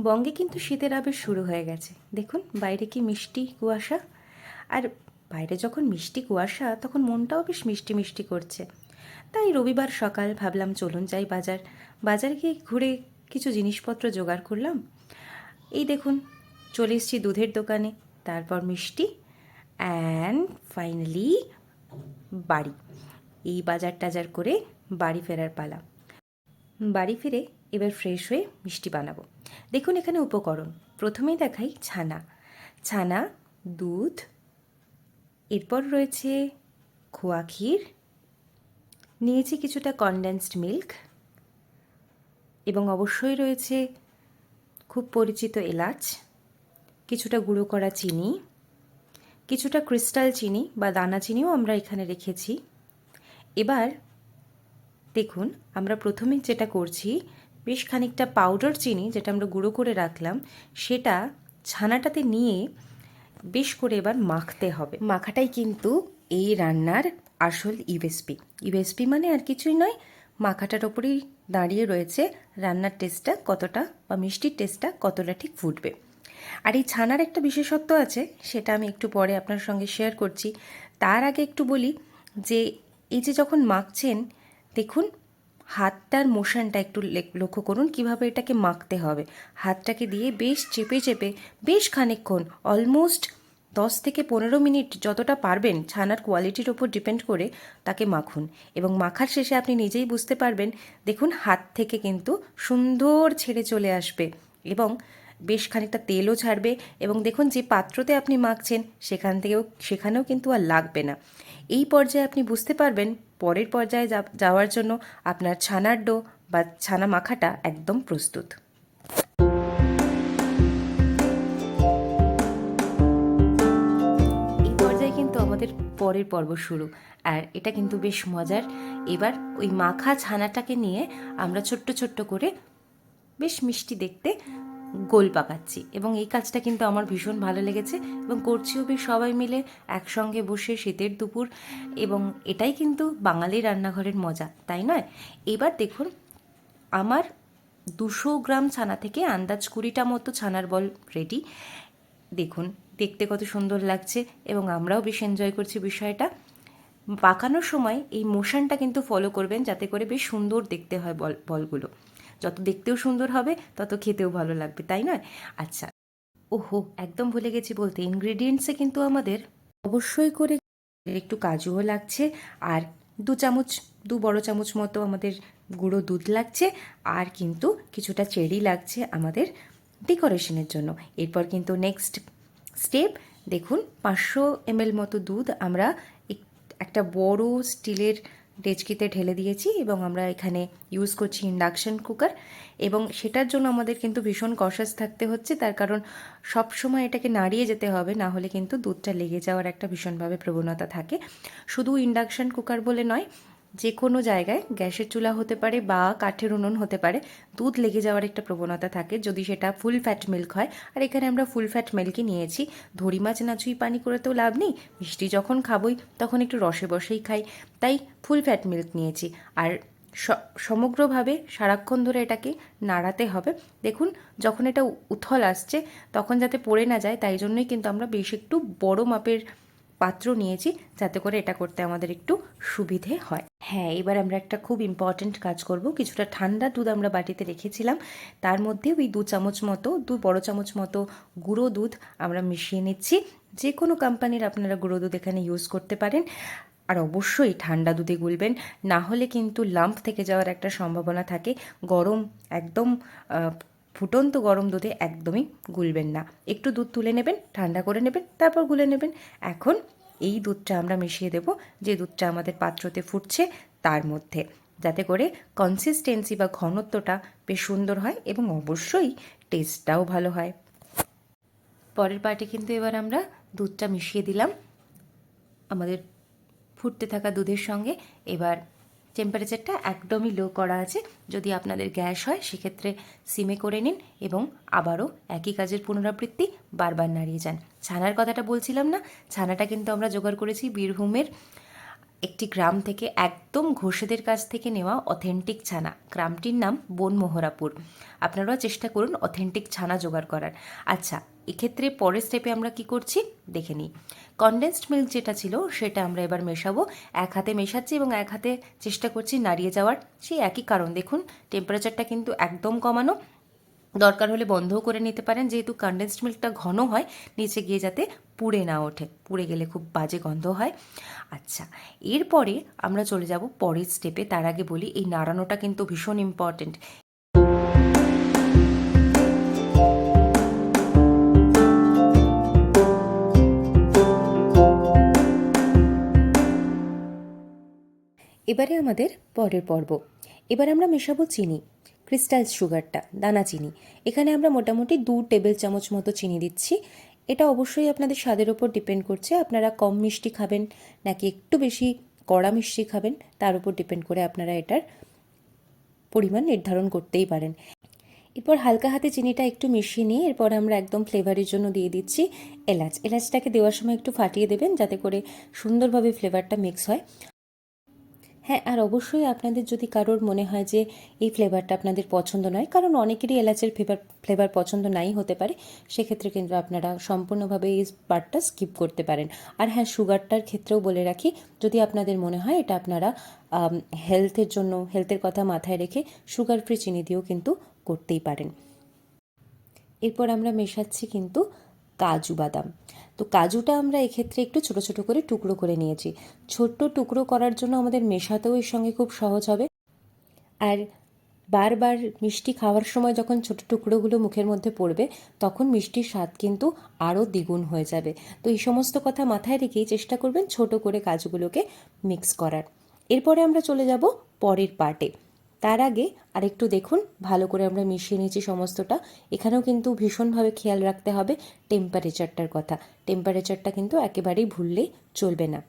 বঙ্গে কিন্তু শীতের আবেশ শুরু হয়ে গেছে। দেখুন, বাইরে কি মিষ্টি কুয়াশা? আর বাইরে যখন মিষ্টি কুয়াশা, তখন মনটাও বেশ মিষ্টি মিষ্টি করছে। তাই রবিবার সকাল ভাবলাম, চলুন যাই বাজার। বাজার গিয়ে ঘুরে কিছু জিনিসপত্র জোগাড় করলাম। এই দেখুন, চলে এসেছি দুধের দোকানে। তারপর মিষ্টি অ্যান্ড ফাইনালি বাড়ি। এই বাজার টাজার করে বাড়ি ফেরার পালা। বাড়ি ফিরে এবার ফ্রেশ হয়ে মিষ্টি বানাবো। দেখুন এখানে উপকরণ। প্রথমেই দেখাই ছানা। ছানা, দুধ, এরপর রয়েছে খোয়া ক্ষীর, নিয়েছি কিছুটা কনডেন্সড মিল্ক এবং অবশ্যই রয়েছে খুব পরিচিত এলাচ, কিছুটা গুঁড়ো করা চিনি, কিছুটা ক্রিস্টাল চিনি বা দানা চিনিও আমরা এখানে রেখেছি। এবার দেখুন, আমরা প্রথমে যেটা করছি বেশ খানিকটা পাউডার চিনি, যেটা আমরা গুঁড়ো করে রাখলাম, সেটা ছানাটাতে নিয়ে বেশ করে এবার মাখতে হবে। মাখাটাই কিন্তু এই রান্নার আসল ইউএসপি ইউএসপি মানে আর কিছুই নয়, মাখাটার ওপরেই দাঁড়িয়ে রয়েছে রান্নার টেস্টটা কতটা বা মিষ্টির টেস্টটা কতটা ঠিক ফুটবে। আর এই ছানার একটা বিশেষত্ব আছে, সেটা আমি একটু পরে আপনার সঙ্গে শেয়ার করছি। তার আগে একটু বলি যে, এই যে যখন মাখছেন, দেখুন হাতটার মোশনটা একটু লক্ষ্য করুন, কীভাবে এটাকে মাখতে হবে। হাতটাকে দিয়ে বেশ চেপে চেপে, বেশ খানিকক্ষণ অলমোস্ট দশ থেকে পনেরো মিনিট যতটা পারবেন ছানার কোয়ালিটির ওপর ডিপেন্ড করে তাকে মাখুন। এবং মাখার শেষে আপনি নিজেই বুঝতে পারবেন, দেখুন হাত থেকে কিন্তু সুন্দর ছেড়ে চলে আসবে। এবং বেশ খানিকটা তেলও ছাড়বে এবং দেখুন যে পাত্রতে আপনি মাখছেন, সেখান থেকেও, সেখানেও কিন্তু আর লাগবে না। এই পর্যায়ে আপনি বুঝতে পারবেন পরের পর্যায়ে যাওয়ার জন্য আপনার ছানার ডো বা ছানা মাখাটা একদম প্রস্তুত। এই পর্যায়ে কিন্তু আমাদের পরের পর্ব শুরু, আর এটা কিন্তু বেশ মজার। এবার ওই মাখা ছানাটাকে নিয়ে আমরা ছোট্ট ছোট্ট করে বেশ মিষ্টি দেখতে গোল পাকাচ্ছি। এবং এই কাজটা কিন্তু আমার ভীষণ ভালো লেগেছে এবং করছিও বেশ সবাই মিলে একসঙ্গে বসে শীতের দুপুর এবং এটাই কিন্তু বাঙালি রান্নাঘরের মজা, তাই নয়? এবার দেখুন, আমার দুশো গ্রাম ছানা থেকে আন্দাজ কুড়িটা মতো ছানার বল রেডি দেখুন, দেখতে কত সুন্দর লাগছে এবং আমরাও বেশ এনজয় করছি বিষয়টা। পাকানোর সময় এই মোশনটা কিন্তু ফলো করবেন যাতে করে বেশ সুন্দর দেখতে হয় বল, বলগুলো। যত দেখতেও সুন্দর হবে, তত খেতেও ভালো লাগবে, তাই নয়? আচ্ছা। ওহো, একদম ভুলে গেছি বলতে ইনগ্রেডিয়েন্টসে কিন্তু আমাদের অবশ্যই করে একটু কাজুও লাগছে, আর দু চামচ, দু বড় চামচ মতো আমাদের গুঁড়ো দুধ লাগছে, আর কিন্তু কিছুটা চেরি লাগছে আমাদের ডেকোরেশনের জন্য। এরপর কিন্তু নেক্সট স্টেপ দেখুন, পাঁচশো এমএল মতো দুধ আমরা এক- একটা বড় স্টিলের ডেচকিতে ঢেলে দিয়েছি এবং আমরা এখানে ইউজ করছি ইন্ডাকশন কুকার এবং সেটার জন্য আমাদের কিন্তু ভীষণ কষাস থাকতে হচ্ছে। তার কারণ সব সময় এটাকে নাড়িয়ে যেতে হবে, না হলে কিন্তু দুধটা লেগে যাওয়ার একটা ভীষণভাবে প্রবণতা থাকে। শুধু ইন্ডাকশন কুকার বলে নয় যে কোনো জায়গায় গ্যাসের চুলা হতে পারে বা কাঠের উনুন হতে পারে, দুধ লেগে যাওয়ার একটা প্রবণতা থাকে। যদি সেটা ফুল ফ্যাট মিল্ক হয়, আর এখানে আমরা ফুল ফ্যাট মিল্কই নিয়েছি। ধরি মাছ নাচুই পানি করে তো লাভ নেই। মিষ্টি যখন খাবই, তখন একটু রসে বসেই খাই। তাই ফুল ফ্যাট মিল্ক নিয়েছি। আর সমগ্রভাবে সারাক্ষণ ধরে এটাকে নাড়াতে হবে। দেখুন, যখন এটা উথল আসছে, তখন যাতে পড়ে না যায়, তাই জন্যই কিন্তু আমরা বেশ একটু বড় মাপের পাত্র নিয়েছি যাতে করে এটা করতে আমাদের একটু সুবিধে হয়। হ্যাঁ এবার আমরা একটা খুব ইম্পর্ট্যান্ট কাজ করব। কিছুটা ঠান্ডা দুধ আমরা বাটিতে রেখেছিলাম। তার মধ্যে ওই দু চামচ মতো, দু বড় চামচ মতো গুঁড়ো দুধ আমরা মিশিয়ে নিচ্ছি। যে কোনো কোম্পানির আপনারা গুঁড়ো দুধ এখানে ইউজ করতে পারেন। আর অবশ্যই ঠান্ডা দুধে গুলবেন। না হলে কিন্তু লাম্প থেকে যাওয়ার একটা সম্ভাবনা থাকে। গরম একদম ফুটন্ত গরম দুধে একদমই গুলবেন না। একটু দুধ তুলে নেবেন, ঠান্ডা করে নেবেন, তারপর গুলে নেবেন। এখন এই দুধটা আমরা মিশিয়ে দেব, যে দুধটা আমাদের পাত্রতে ফুটছে তার মধ্যে। যাতে করে কনসিস্টেন্সি বা ঘনত্বটা বেশ সুন্দর হয় এবং অবশ্যই টেস্টটাও ভালো হয়। পরের পার্টে কিন্তু এবার আমরা দুধটা মিশিয়ে দিলাম। আমাদের ফুটতে থাকা দুধের সঙ্গে এবার টেম্পারেচারটা একদমই লো করা আছে। যদি আপনাদের গ্যাস হয়, সেক্ষেত্রে সিমে করে নিন এবং আবারও একই কাজের পুনরাবৃত্তি বারবার নাড়িয়ে যান। ছানার কথাটা বলছিলাম না, ছানাটা কিন্তু আমরা জোগাড় করেছি বীরভূমের একটি গ্রাম থেকে একদম ঘোষেদের কাছ থেকে নেওয়া অথেন্টিক ছানা। গ্রামটির নাম বনমোহরাপুর আপনারাও চেষ্টা করুন অথেন্টিক ছানা জোগাড় করার। আচ্ছা এক্ষেত্রে পরের স্টেপে আমরা কি করছি? দেখে নিই। কনডেন্সড মিল্ক যেটা ছিল, সেটা আমরা এবার মেশাবো। এক হাতে মেশাচ্ছি এবং এক হাতে চেষ্টা করছি নাড়িয়ে যাওয়ার। সেই একই কারণ, দেখুন টেম্পারেচারটা কিন্তু একদম কমানো। দরকার হলে বন্ধও করে নিতে পারেন। যেহেতু কনডেন্সড মিল্কটা ঘন হয়, নিচে গিয়ে যাতে পুড়ে না ওঠে। পুড়ে গেলে খুব বাজে গন্ধ হয়। আচ্ছা এরপরে আমরা চলে যাব পরের স্টেপে তার আগে বলি, এই নাড়ানোটা কিন্তু ভীষণ ইম্পর্টেন্ট এবারে আমাদের পরের পর্ব। এবার আমরা মেশাবো চিনি। ক্রিস্টাল সুগারটা দানা চিনি। এখানে আমরা মোটামুটি দু টেবিল চামচ মতো চিনি দিচ্ছি। এটা অবশ্যই আপনাদের স্বাদের ওপর ডিপেন্ড করছে। আপনারা কম মিষ্টি খাবেন নাকি একটু বেশি কড়া মিষ্টি খাবেন, তার উপর ডিপেন্ড করে আপনারা এটার পরিমাণ নির্ধারণ করতেই পারেন। এরপর হালকা হাতে চিনিটা একটু মিশিয়ে নিয়ে এরপর আমরা একদম ফ্লেভারের জন্য দিয়ে দিচ্ছি এলাচ। এলাচটাকে দেওয়ার সময় একটু ফাটিয়ে দেবেন যাতে করে সুন্দরভাবে ফ্লেভারটা মিক্স হয়। হ্যাঁ আর অবশ্যই আপনাদের যদি কারোর মনে হয় যে এই ফ্লেভারটা আপনাদের পছন্দ নয়, কারণ অনেকেরই এলাচের ফ্লেভার ফ্লেভার পছন্দ নাই হতে পারে, সেক্ষেত্রে কিন্তু আপনারা সম্পূর্ণভাবে এই পার্টটা স্কিপ করতে পারেন। আর হ্যাঁ সুগারটার ক্ষেত্রেও বলে রাখি, যদি আপনাদের মনে হয় এটা আপনারা হেলথের জন্য হেলথের কথা মাথায় রেখে সুগার ফ্রি চিনি দিয়েও কিন্তু করতেই পারেন। এরপর আমরা মেশাচ্ছি কিন্তু কাজু বাদাম। তো কাজুটা আমরা এক্ষেত্রে একটু ছোট ছোট করে টুকরো করে নিয়েছি। ছোট্ট টুকরো করার জন্য আমাদের মেশাতেও এর সঙ্গে খুব সহজ হবে। আর বারবার মিষ্টি খাওয়ার সময় যখন ছোট টুকরোগুলো মুখের মধ্যে পড়বে, তখন মিষ্টির স্বাদ কিন্তু আরও দ্বিগুণ হয়ে যাবে। তো এই সমস্ত কথা মাথায় রেখেই চেষ্টা করবেন ছোট করে কাজুগুলোকে মিক্স করার। এরপরে আমরা চলে যাব পরের পার্টে। তার আগে আরেকটু দেখুন, ভালো করে আমরা মিশিয়ে নিয়েছি সমস্তটা। এখানেও কিন্তু ভীষণভাবে খেয়াল রাখতে হবে টেম্পারেচারটার কথা। টেম্পারেচারটা কিন্তু একেবারেই ভুললেই চলবে না।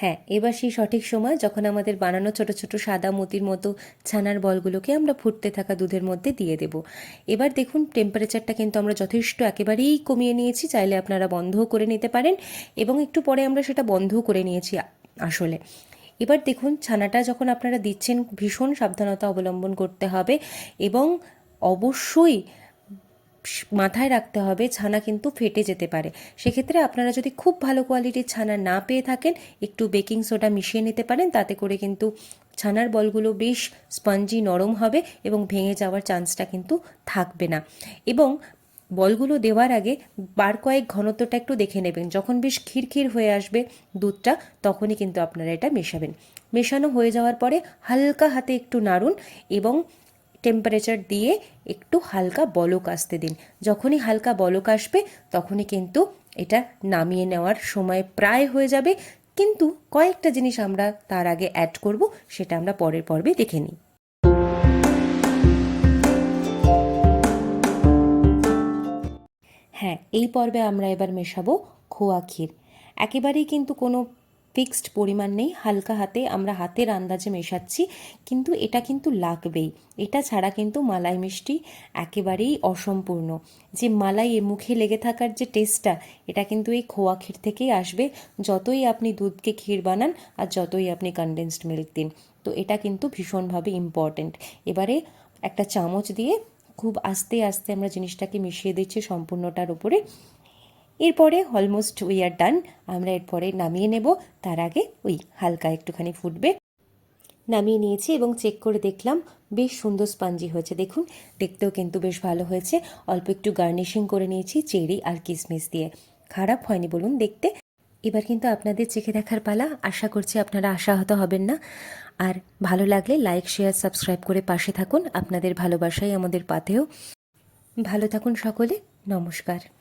হ্যাঁ এবার সেই সঠিক সময় যখন আমাদের বানানো ছোট ছোট সাদা মতির মতো ছানার বলগুলোকে আমরা ফুটতে থাকা দুধের মধ্যে দিয়ে দেব। এবার দেখুন টেম্পারেচারটা কিন্তু আমরা যথেষ্ট একেবারেই কমিয়ে নিয়েছি, চাইলে আপনারা বন্ধও করে নিতে পারেন এবং একটু পরে আমরা সেটা বন্ধও করে নিয়েছি আসলে। এবার দেখুন, ছানাটা যখন আপনারা দিচ্ছেন, ভীষণ সাবধানতা অবলম্বন করতে হবে এবং অবশ্যই মাথায় রাখতে হবে ছানা কিন্তু ফেটে যেতে পারে। সেক্ষেত্রে আপনারা যদি খুব ভালো কোয়ালিটির ছানা না পেয়ে থাকেন, একটু বেকিং সোডা মিশিয়ে নিতে পারেন, তাতে করে কিন্তু ছানার বলগুলো বেশ স্পঞ্জি নরম হবে এবং ভেঙে যাওয়ার চান্সটা কিন্তু থাকবে না। এবং বলগুলো দেওয়ার আগে বার কয়েক ঘনত্বটা একটু দেখে নেবেন। যখন বেশ খিরখির হয়ে আসবে দুধটা, তখনই কিন্তু আপনারা এটা মেশাবেন। মেশানো হয়ে যাওয়ার পরে হালকা হাতে একটু নাড়ুন এবং টেম্পারেচার দিয়ে একটু হালকা বলক আসতে দিন। যখনই হালকা বলক আসবে, তখনই কিন্তু এটা নামিয়ে নেওয়ার সময় প্রায় হয়ে যাবে। কিন্তু কয়েকটা জিনিস আমরা তার আগে অ্যাড করব, সেটা আমরা পরের পর্বে দেখে নিই। হ্যাঁ এই পর্বে আমরা এবার মেশাবো খোয়া ক্ষীর। একেবারেই কিন্তু কোনো ফিক্সড পরিমাণ নেই, হালকা হাতে আমরা হাতের আন্দাজে মেশাচ্ছি, কিন্তু এটা কিন্তু লাগবেই। এটা ছাড়া কিন্তু মালাই মিষ্টি একেবারেই অসম্পূর্ণ। যে মালাই মুখে লেগে থাকার যে টেস্টটা, এটা কিন্তু এই খোয়া ক্ষীর থেকেই আসবে, যতই আপনি দুধকে ক্ষীর বানান আর যতই আপনি কনডেন্সড মিল্ক দিন। তো এটা কিন্তু ভীষণভাবে ইম্পর্ট্যান্ট এবারে একটা চামচ দিয়ে খুব আস্তে আস্তে আমরা জিনিসটাকে মিশিয়ে দিচ্ছি সম্পূর্ণটার উপরে। এরপরে অলমোস্ট উই আর ডান আমরা এরপরে নামিয়ে নেব। তার আগে ওই হালকা একটুখানি ফুটবে। নামিয়ে নিয়েছি এবং চেক করে দেখলাম, বেশ সুন্দর স্পঞ্জি হয়েছে। দেখুন, দেখতেও কিন্তু বেশ ভালো হয়েছে। অল্প একটু গার্নিশিং করে নিয়েছি চেরি আর কিসমিস দিয়ে। খারাপ হয়নি বলুন দেখতে। এবার কিন্তু আপনাদের চেখে দেখার পালা। আশা করছি আপনারা আশাহত হবেন না। আর ভালো লাগলে লাইক শেয়ার সাবস্ক্রাইব করে পাশে থাকুন। আপনাদের ভালোবাসাই আমাদের পাতেও। ভালো থাকুন সকলে। নমস্কার।